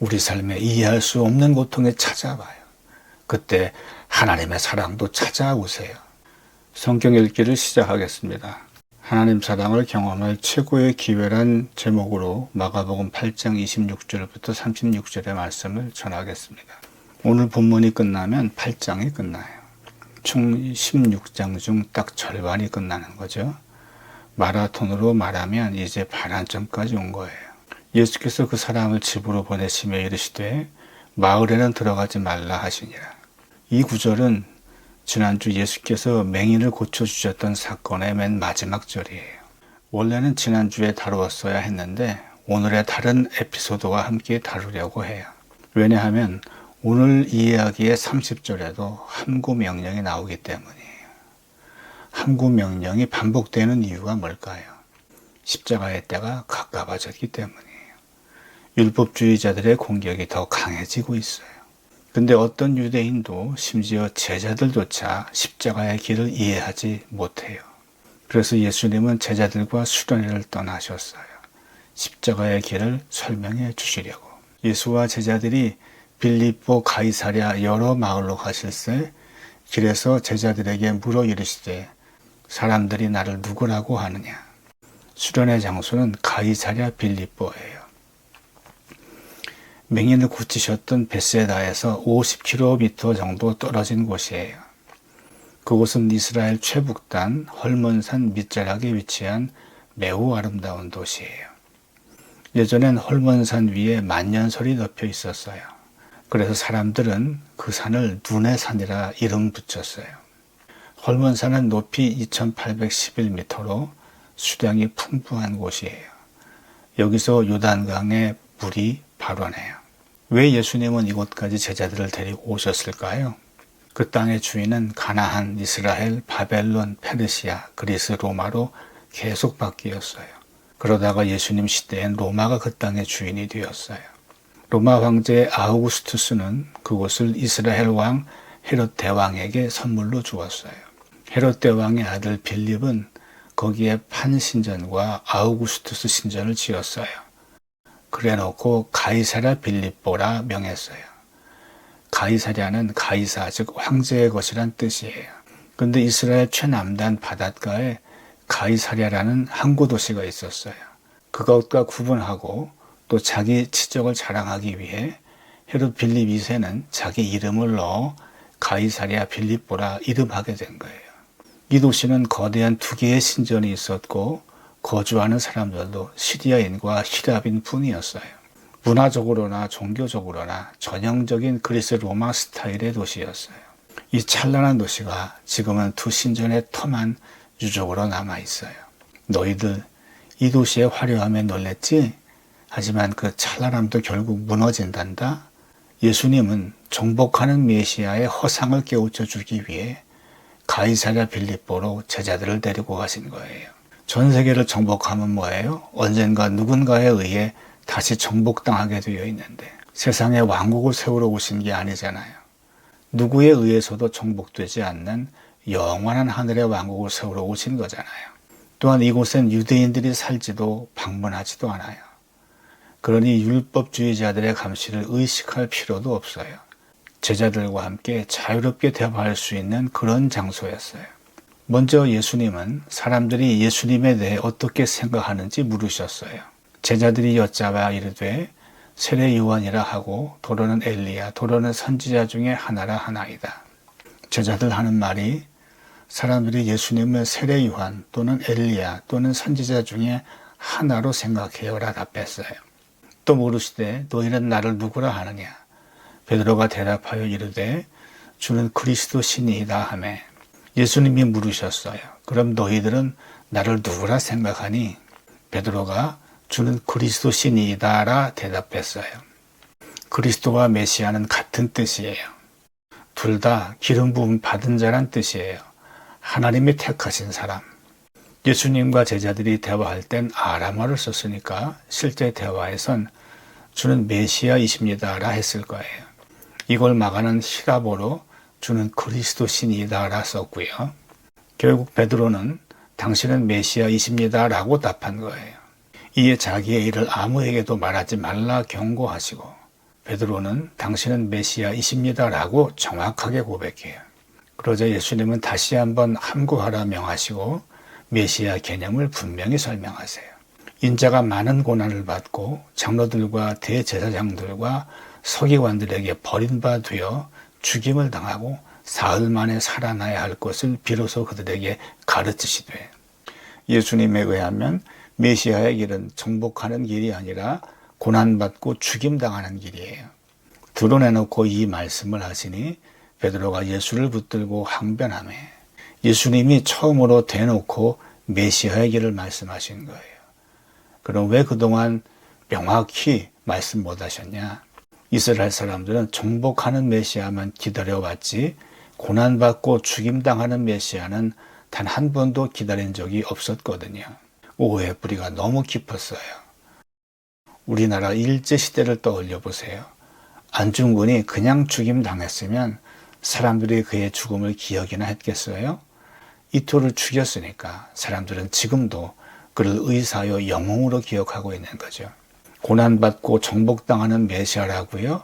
우리 삶에 이해할 수 없는 고통에 찾아와요. 그때 하나님의 사랑도 찾아오세요. 성경 읽기를 시작하겠습니다. 하나님 사랑을 경험할 최고의 기회란 제목으로 마가복음 8장 26절부터 36절의 말씀을 전하겠습니다. 오늘 본문이 끝나면 8장이 끝나요. 총 16장 중 딱 절반이 끝나는 거죠. 마라톤으로 말하면 이제 반환점까지 온 거예요. 예수께서 그 사람을 집으로 보내시며 이르시되 마을에는 들어가지 말라 하시니라. 이 구절은 지난주 예수께서 맹인을 고쳐주셨던 사건의 맨 마지막 절이에요. 원래는 지난주에 다루었어야 했는데 오늘의 다른 에피소드와 함께 다루려고 해요. 왜냐하면 오늘 이 이야기의 30절에도 함구 명령이 나오기 때문이에요. 함구 명령이 반복되는 이유가 뭘까요? 십자가의 때가 가까워졌기 때문이에요. 율법주의자들의 공격이 더 강해지고 있어요. 근데 어떤 유대인도 심지어 제자들조차 십자가의 길을 이해하지 못해요. 그래서 예수님은 제자들과 수련회를 떠나셨어요. 십자가의 길을 설명해 주시려고. 예수와 제자들이 빌립보 가이사랴 여러 마을로 가실새 길에서 제자들에게 물어 이르시되 사람들이 나를 누구라고 하느냐. 수련의 장소는 가이사랴 빌립보예요. 맹인을 고치셨던 베세다에서 50km 정도 떨어진 곳이에요. 그곳은 이스라엘 최북단 헐몬산 밑자락에 위치한 매우 아름다운 도시예요. 예전엔 헐몬산 위에 만년설이 덮여 있었어요. 그래서 사람들은 그 산을 눈의 산이라 이름 붙였어요. 헐몬산은 높이 2811m로 수량이 풍부한 곳이에요. 여기서 요단강의 물이 발원해요. 왜 예수님은 이곳까지 제자들을 데리고 오셨을까요? 그 땅의 주인은 가나안, 이스라엘, 바벨론, 페르시아, 그리스, 로마로 계속 바뀌었어요. 그러다가 예수님 시대엔 로마가 그 땅의 주인이 되었어요. 로마 황제 아우구스투스는 그곳을 이스라엘 왕 헤롯 대왕에게 선물로 주었어요. 헤롯 대왕의 아들 빌립은 거기에 판 신전과 아우구스투스 신전을 지었어요. 그래 놓고 가이사랴 빌립보라 명했어요. 가이사랴는 가이사 즉 황제의 것이란 뜻이에요. 근데 이스라엘 최남단 바닷가에 가이사랴라는 항구 도시가 있었어요. 그것과 구분하고 또 자기 치적을 자랑하기 위해 헤롯 빌립 2세는 자기 이름을 넣어 가이사랴 빌립보라 이름하게 된 거예요. 이 도시는 거대한 두 개의 신전이 있었고 거주하는 사람들도 시리아인과 히랍인 뿐이었어요. 문화적으로나 종교적으로나 전형적인 그리스 로마 스타일의 도시였어요. 이 찬란한 도시가 지금은 두 신전의 터만 유적으로 남아 있어요. 너희들 이 도시의 화려함에 놀랬지? 하지만 그 찬란함도 결국 무너진단다. 예수님은 정복하는 메시아의 허상을 깨우쳐 주기 위해 가이사랴 빌립보로 제자들을 데리고 가신 거예요. 전 세계를 정복하면 뭐예요? 언젠가 누군가에 의해 다시 정복당하게 되어 있는데 세상에 왕국을 세우러 오신 게 아니잖아요. 누구에 의해서도 정복되지 않는 영원한 하늘의 왕국을 세우러 오신 거잖아요. 또한 이곳엔 유대인들이 살지도 방문하지도 않아요. 그러니 율법주의자들의 감시를 의식할 필요도 없어요. 제자들과 함께 자유롭게 대화할 수 있는 그런 장소였어요. 먼저 예수님은 사람들이 예수님에 대해 어떻게 생각하는지 물으셨어요. 제자들이 여짜봐 이르되 세례 요한이라 하고 도로는 엘리야 도로는 선지자 중에 하나라 하나이다. 제자들 하는 말이 사람들이 예수님을 세례 요한 또는 엘리야 또는 선지자 중에 하나로 생각해요라 답했어요. 또 물으시되 너희는 나를 누구라 하느냐? 베드로가 대답하여 이르되 주는 그리스도 신이다 하매 예수님이 물으셨어요. 그럼 너희들은 나를 누구라 생각하니? 베드로가 주는 그리스도 신이다라 대답했어요. 그리스도와 메시아는 같은 뜻이에요. 둘 다 기름 부음 받은 자란 뜻이에요. 하나님이 택하신 사람. 예수님과 제자들이 대화할 땐 아람어를 썼으니까 실제 대화에선 주는 메시아이십니다라 했을 거예요. 이걸 막아는 히라보로 주는 그리스도 신이다라 썼고요. 결국 베드로는 당신은 메시아이십니다라고 답한 거예요. 이에 자기의 일을 아무에게도 말하지 말라 경고하시고 베드로는 당신은 메시아이십니다라고 정확하게 고백해요. 그러자 예수님은 다시 한번 함구하라 명하시고 메시아 개념을 분명히 설명하세요. 인자가 많은 고난을 받고 장로들과 대제사장들과 서기관들에게 되어 죽임을 당하고 사흘 만에 살아나야 할 것을 비로소 그들에게 가르치시되 예수님에 의하면 메시아의 길은 정복하는 길이 아니라 고난받고 죽임당하는 길이에요. 드러내놓고 이 말씀을 하시니 베드로가 예수를 붙들고 항변하며 예수님이 처음으로 대놓고 메시아의 길을 말씀하신 거예요. 그럼 왜 그동안 명확히 말씀 못 하셨냐? 이스라엘 사람들은 정복하는 메시아만 기다려왔지 고난받고 죽임당하는 메시아는 단 한 번도 기다린 적이 없었거든요. 오해의 뿌리가 너무 깊었어요. 우리나라 일제시대를 떠올려 보세요. 안중근이 그냥 죽임 당했으면 사람들이 그의 죽음을 기억이나 했겠어요? 이토를 죽였으니까 사람들은 지금도 그를 의사요 영웅으로 기억하고 있는 거죠. 고난받고 정복당하는 메시아라고요?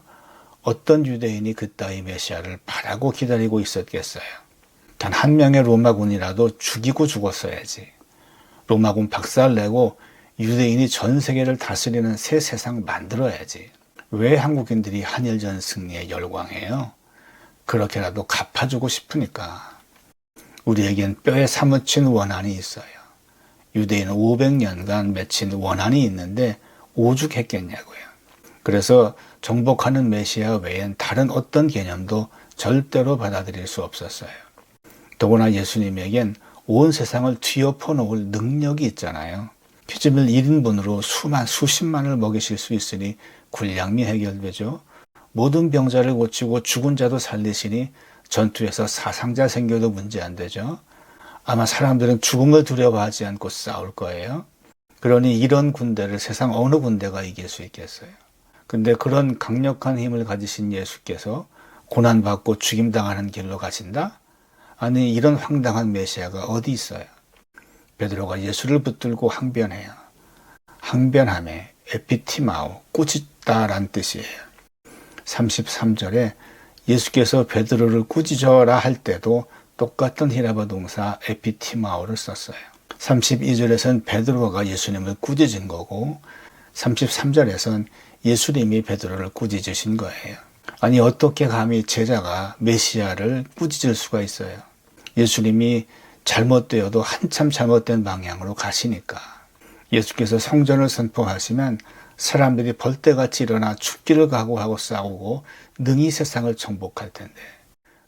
어떤 유대인이 그따위 메시아를 바라고 기다리고 있었겠어요? 단 한 명의 로마군이라도 죽이고 죽었어야지. 로마군 박살내고 유대인이 전 세계를 다스리는 새 세상 만들어야지. 왜 한국인들이 한일전 승리에 열광해요? 그렇게라도 갚아주고 싶으니까. 우리에겐 뼈에 사무친 원한이 있어요. 유대인은 500년간 맺힌 원한이 있는데 오죽했겠냐고요. 그래서 정복하는 메시아 외엔 다른 어떤 개념도 절대로 받아들일 수 없었어요. 더구나 예수님에겐 온 세상을 뒤엎어 놓을 능력이 있잖아요. 피즈밀 1인분으로 수만, 수십만을 먹이실 수 있으니 굴량미 해결되죠. 모든 병자를 고치고 죽은 자도 살리시니 전투에서 사상자 생겨도 문제 안 되죠. 아마 사람들은 죽음을 두려워하지 않고 싸울 거예요. 그러니 이런 군대를 세상 어느 군대가 이길 수 있겠어요. 근데 그런 강력한 힘을 가지신 예수께서 고난받고 죽임당하는 길로 가신다? 아니 이런 황당한 메시아가 어디 있어요? 베드로가 예수를 붙들고 항변해요. 항변함에 에피티마오, 꾸짖다란 뜻이에요. 33절에 예수께서 베드로를 꾸짖어라 할 때도 똑같은 히라바 동사 에피티마오를 썼어요. 32절에선 베드로가 예수님을 꾸짖은 거고 33절에선 예수님이 베드로를 꾸짖으신 거예요. 아니 어떻게 감히 제자가 메시아를 꾸짖을 수가 있어요? 예수님이 잘못되어도 한참 잘못된 방향으로 가시니까 예수께서 성전을 선포하시면 사람들이 벌떼같이 일어나 죽기를 각오하고 싸우고 능히 세상을 정복할 텐데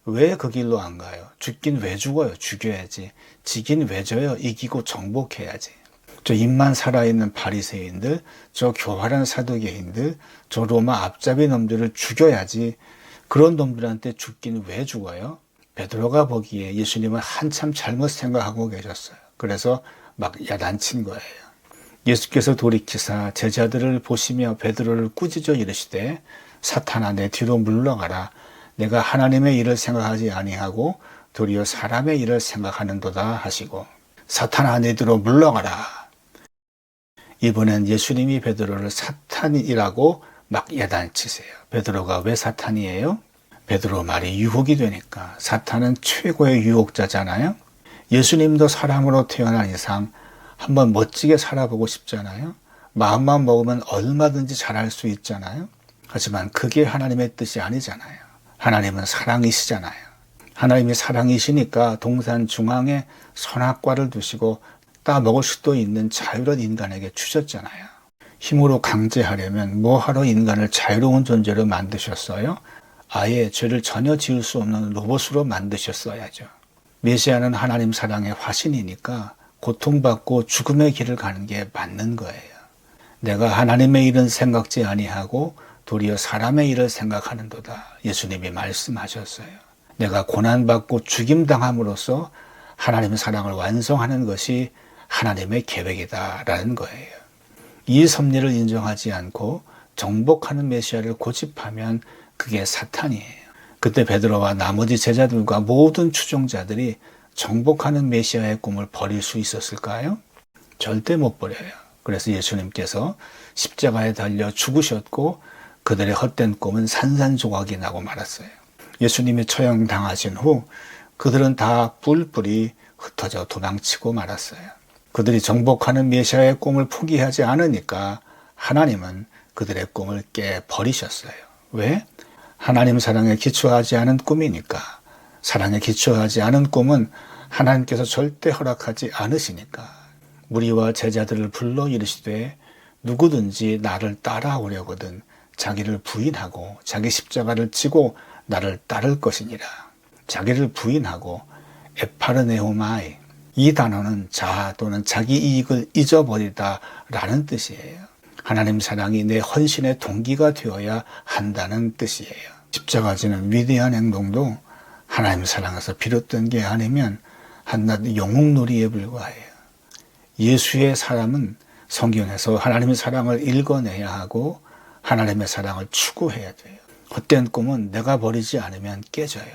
왜 그 길로 안 가요? 죽긴 왜 죽어요? 죽여야지. 지긴 왜 져요? 이기고 정복해야지. 저 입만 살아있는 바리새인들, 저 교활한 사두개인들, 저 로마 앞잡이 놈들을 죽여야지. 그런 놈들한테 죽긴 왜 죽어요? 베드로가 보기에 예수님은 한참 잘못 생각하고 계셨어요. 그래서 막 야단친 거예요. 예수께서 돌이키사 제자들을 보시며 베드로를 꾸짖어 이르시되 사탄아 내 뒤로 물러가라 내가 하나님의 일을 생각하지 아니하고 도리어 사람의 일을 생각하는도다 하시고 사탄아 내 뒤로 물러가라 이번엔 예수님이 베드로를 사탄이라고 막 야단치세요. 베드로가 왜 사탄이에요? 베드로 말이 유혹이 되니까 사탄은 최고의 유혹자잖아요. 예수님도 사람으로 태어난 이상 한번 멋지게 살아보고 싶잖아요. 마음만 먹으면 얼마든지 잘할 수 있잖아요. 하지만 그게 하나님의 뜻이 아니잖아요. 하나님은 사랑이시잖아요. 하나님이 사랑이시니까 동산 중앙에 선악과를 두시고 따 먹을 수도 있는 자유로운 인간에게 주셨잖아요. 힘으로 강제하려면 뭐하러 인간을 자유로운 존재로 만드셨어요? 아예 죄를 전혀 지을 수 없는 로봇으로 만드셨어야죠. 메시아는 하나님 사랑의 화신이니까 고통받고 죽음의 길을 가는 게 맞는 거예요. 내가 하나님의 일은 생각지 아니하고 도리어 사람의 일을 생각하는도다. 예수님이 말씀하셨어요. 내가 고난받고 죽임당함으로써 하나님의 사랑을 완성하는 것이 하나님의 계획이다라는 거예요. 이 섭리를 인정하지 않고 정복하는 메시아를 고집하면 그게 사탄이에요. 그때 베드로와 나머지 제자들과 모든 추종자들이 정복하는 메시아의 꿈을 버릴 수 있었을까요? 절대 못 버려요. 그래서 예수님께서 십자가에 달려 죽으셨고 그들의 헛된 꿈은 산산조각이 나고 말았어요. 예수님이 처형당하신 후 그들은 다 뿔뿔이 흩어져 도망치고 말았어요. 그들이 정복하는 메시아의 꿈을 포기하지 않으니까 하나님은 그들의 꿈을 깨 버리셨어요. 왜? 하나님 사랑에 기초하지 않은 꿈이니까. 사랑에 기초하지 않은 꿈은 하나님께서 절대 허락하지 않으시니까. 무리와 제자들을 불러 이르시되 누구든지 나를 따라오려거든 자기를 부인하고 자기 십자가를 지고 나를 따를 것이니라. 자기를 부인하고 에파르네오마이 이 단어는 자아 또는 자기 이익을 잊어버리다 라는 뜻이에요. 하나님 사랑이 내 헌신의 동기가 되어야 한다는 뜻이에요. 십자가 지는 위대한 행동도 하나님 사랑에서 비롯된 게 아니면 한낱 영웅놀이에 불과해요. 예수의 사람은 성경에서 하나님의 사랑을 읽어내야 하고 하나님의 사랑을 추구해야 돼요. 헛된 꿈은 내가 버리지 않으면 깨져요.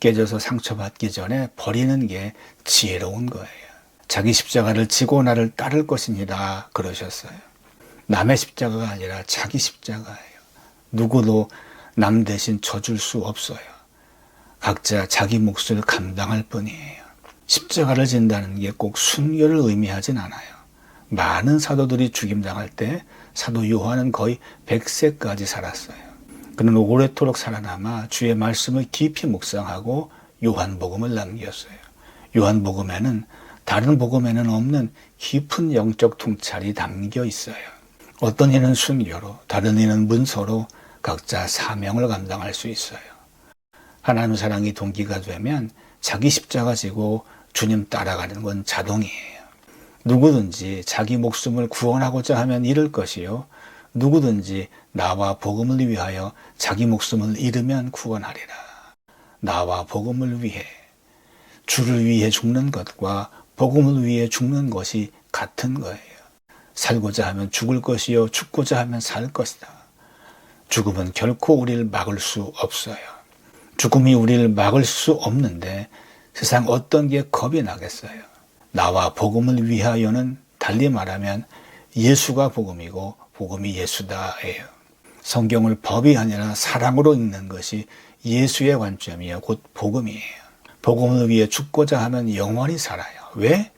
깨져서 상처받기 전에 버리는 게 지혜로운 거예요. 자기 십자가를 지고 나를 따를 것이니라 그러셨어요. 남의 십자가가 아니라 자기 십자가예요. 누구도 남 대신 져줄 수 없어요. 각자 자기 몫을 감당할 뿐이에요. 십자가를 진다는 게 꼭 순교를 의미하진 않아요. 많은 사도들이 죽임당할 때 사도 요한은 거의 100세까지 살았어요. 그는 오래도록 살아남아 주의 말씀을 깊이 묵상하고 요한복음을 남겼어요. 요한복음에는 다른 복음에는 없는 깊은 영적 통찰이 담겨 있어요. 어떤 이는 순교로, 다른 이는 문서로 각자 사명을 감당할 수 있어요. 하나님 사랑이 동기가 되면 자기 십자가 지고 주님 따라가는 건 자동이에요. 누구든지 자기 목숨을 구원하고자 하면 잃을 것이요. 누구든지 나와 복음을 위하여 자기 목숨을 잃으면 구원하리라. 나와 복음을 위해 주를 위해 죽는 것과 복음을 위해 죽는 것이 같은 거예요. 살고자 하면 죽을 것이요 죽고자 하면 살 것이다. 죽음은 결코 우리를 막을 수 없어요. 죽음이 우리를 막을 수 없는데 세상 어떤 게 겁이 나겠어요. 나와 복음을 위하여는 달리 말하면 예수가 복음이고 복음이 예수다예요. 성경을 법이 아니라 사랑으로 읽는 것이 예수의 관점이요 곧 복음이에요. 복음을 위해 죽고자 하면 영원히 살아요. 왜?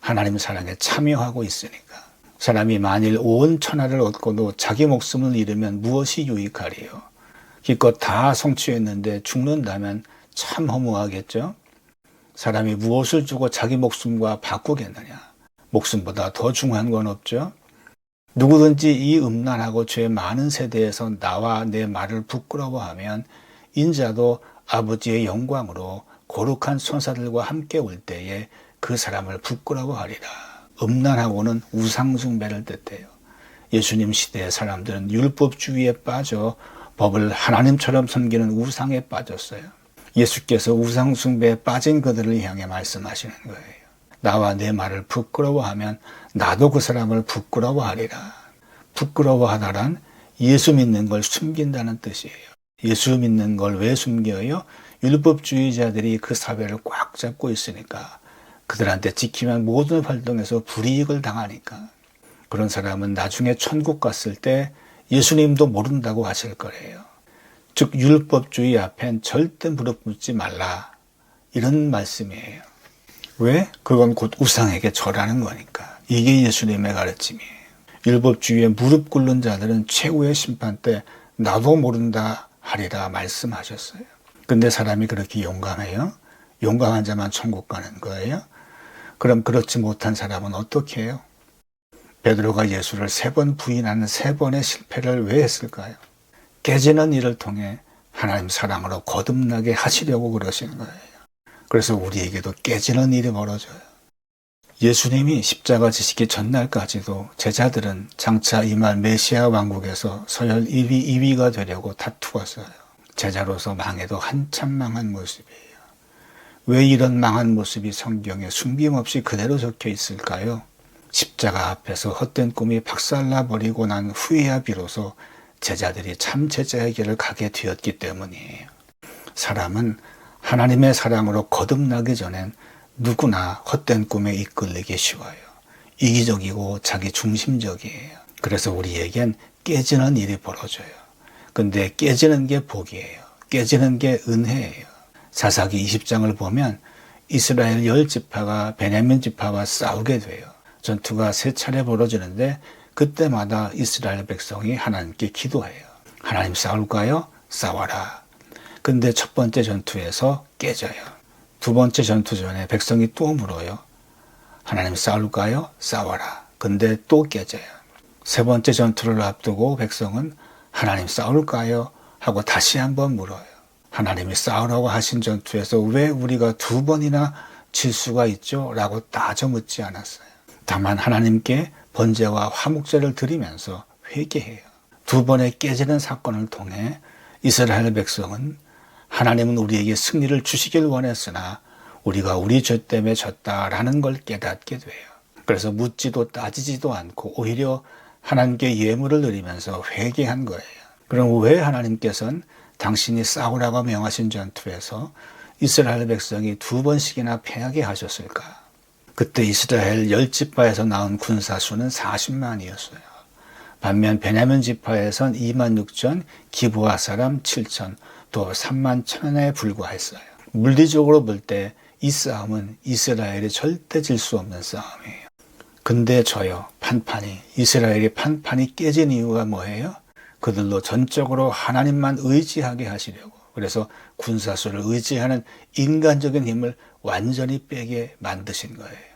하나님 사랑에 참여하고 있으니까. 사람이 만일 온 천하를 얻고도 자기 목숨을 잃으면 무엇이 유익하리요? 기껏 다 성취했는데 죽는다면 참 허무하겠죠? 사람이 무엇을 주고 자기 목숨과 바꾸겠느냐? 목숨보다 더 중요한 건 없죠? 누구든지 이 음란하고 죄 많은 세대에서 나와 내 말을 부끄러워하면 인자도 아버지의 영광으로 거룩한 천사들과 함께 올 때에 그 사람을 부끄러워하리라. 음란하고는 우상숭배를 뜻해요. 예수님 시대의 사람들은 율법주의에 빠져 법을 하나님처럼 섬기는 우상에 빠졌어요. 예수께서 우상숭배에 빠진 그들을 향해 말씀하시는 거예요. 나와 내 말을 부끄러워하면 나도 그 사람을 부끄러워하리라. 부끄러워하다란 예수 믿는 걸 숨긴다는 뜻이에요. 예수 믿는 걸 왜 숨겨요? 율법주의자들이 그 사회를 꽉 잡고 있으니까 그들한테 지키면 모든 활동에서 불이익을 당하니까 그런 사람은 나중에 천국 갔을 때 예수님도 모른다고 하실 거예요. 즉 율법주의 앞엔 절대 무릎 꿇지 말라 이런 말씀이에요. 왜? 그건 곧 우상에게 절하는 거니까. 이게 예수님의 가르침이에요. 율법주의에 무릎 꿇는 자들은 최후의 심판 때 나도 모른다 하리라 말씀하셨어요. 근데 사람이 그렇게 용감해요? 용감한 자만 천국 가는 거예요? 그럼 그렇지 못한 사람은 어떻게 해요? 베드로가 예수를 세 번 부인하는 세 번의 실패를 왜 했을까요? 깨지는 일을 통해 하나님 사랑으로 거듭나게 하시려고 그러시는 거예요. 그래서 우리에게도 깨지는 일이 벌어져요. 예수님이 십자가 지시기 전날까지도 제자들은 장차 이말 메시아 왕국에서 서열 1위, 2위가 되려고 다투었어요. 제자로서 망해도 한참 망한 모습이에요. 왜 이런 망한 모습이 성경에 숨김없이 그대로 적혀 있을까요? 십자가 앞에서 헛된 꿈이 박살나 버리고 난 후에야 비로소 제자들이 참 길을 가게 되었기 때문이에요. 사람은 하나님의 사랑으로 거듭나기 전엔 누구나 헛된 꿈에 이끌리기 쉬워요. 이기적이고 자기 중심적이에요. 그래서 우리에겐 깨지는 일이 벌어져요. 근데 깨지는 게 복이에요. 깨지는 게 은혜예요. 사사기 20장을 보면 이스라엘 열 지파가 베냐민 지파와 싸우게 돼요. 전투가 세 차례 벌어지는데 그때마다 이스라엘 백성이 하나님께 기도해요. 하나님 싸울까요? 싸워라. 근데 첫 번째 전투에서 깨져요. 두 번째 전투 전에 백성이 또 물어요. 하나님 싸울까요? 싸워라. 근데 또 깨져요. 세 번째 전투를 앞두고 백성은 하나님 싸울까요? 하고 다시 한번 물어요. 하나님이 싸우라고 하신 전투에서 왜 우리가 두 번이나 질 수가 있죠? 라고 따져 묻지 않았어요. 다만 하나님께 번제와 화목제를 드리면서 회개해요. 두 번의 깨지는 사건을 통해 이스라엘 백성은 하나님은 우리에게 승리를 주시길 원했으나 우리가 우리 죄 때문에 졌다라는 걸 깨닫게 돼요. 그래서 묻지도 따지지도 않고 오히려 하나님께 예물을 드리면서 회개한 거예요. 그럼 왜 하나님께서는 당신이 싸우라고 명하신 전투에서 이스라엘 백성이 두 번씩이나 패하게 하셨을까? 그때 이스라엘 열 지파에서 나온 군사 수는 40만이었어요. 반면 베냐민 지파에선 2만 6천, 기부아 사람 7천, 또 3만 천에 불과했어요. 물리적으로 볼 때 이 싸움은 이스라엘이 절대 질 수 없는 싸움이에요. 근데 저요, 판판이, 이스라엘이 판판이 깨진 이유가 뭐예요? 그들로 전적으로 하나님만 의지하게 하시려고. 그래서 군사수를 의지하는 인간적인 힘을 완전히 빼게 만드신 거예요.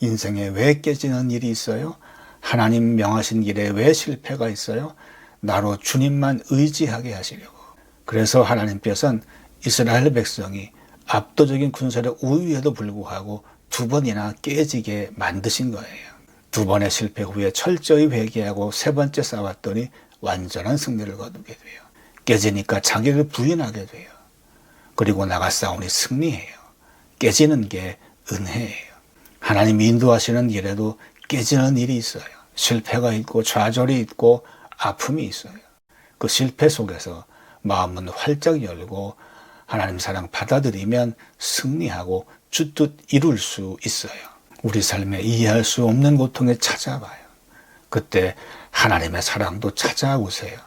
인생에 왜 깨지는 일이 있어요? 하나님 명하신 길에 왜 실패가 있어요? 나로 주님만 의지하게 하시려고. 그래서 하나님께서는 이스라엘 백성이 압도적인 군사력 우위에도 불구하고 두 번이나 깨지게 만드신 거예요. 두 번의 실패 후에 철저히 회개하고 세 번째 싸웠더니 완전한 승리를 거두게 돼요. 깨지니까 자기를 부인하게 돼요. 그리고 나가 싸우니 승리해요. 깨지는 게 은혜예요. 하나님 인도하시는 길에도 깨지는 일이 있어요. 실패가 있고 좌절이 있고 아픔이 있어요. 그 실패 속에서 마음은 활짝 열고 하나님 사랑 받아들이면 승리하고 주뜻 이룰 수 있어요. 우리 삶에 이해할 수 없는 고통에 찾아봐요. 그때 하나님의 사랑도 찾아오세요.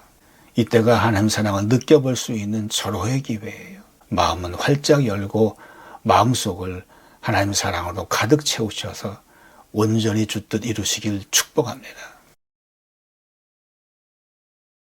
이때가 하나님 사랑을 느껴볼 수 있는 절호의 기회예요. 마음은 활짝 열고 마음속을 하나님 사랑으로 가득 채우셔서 온전히 주뜻 이루시길 축복합니다.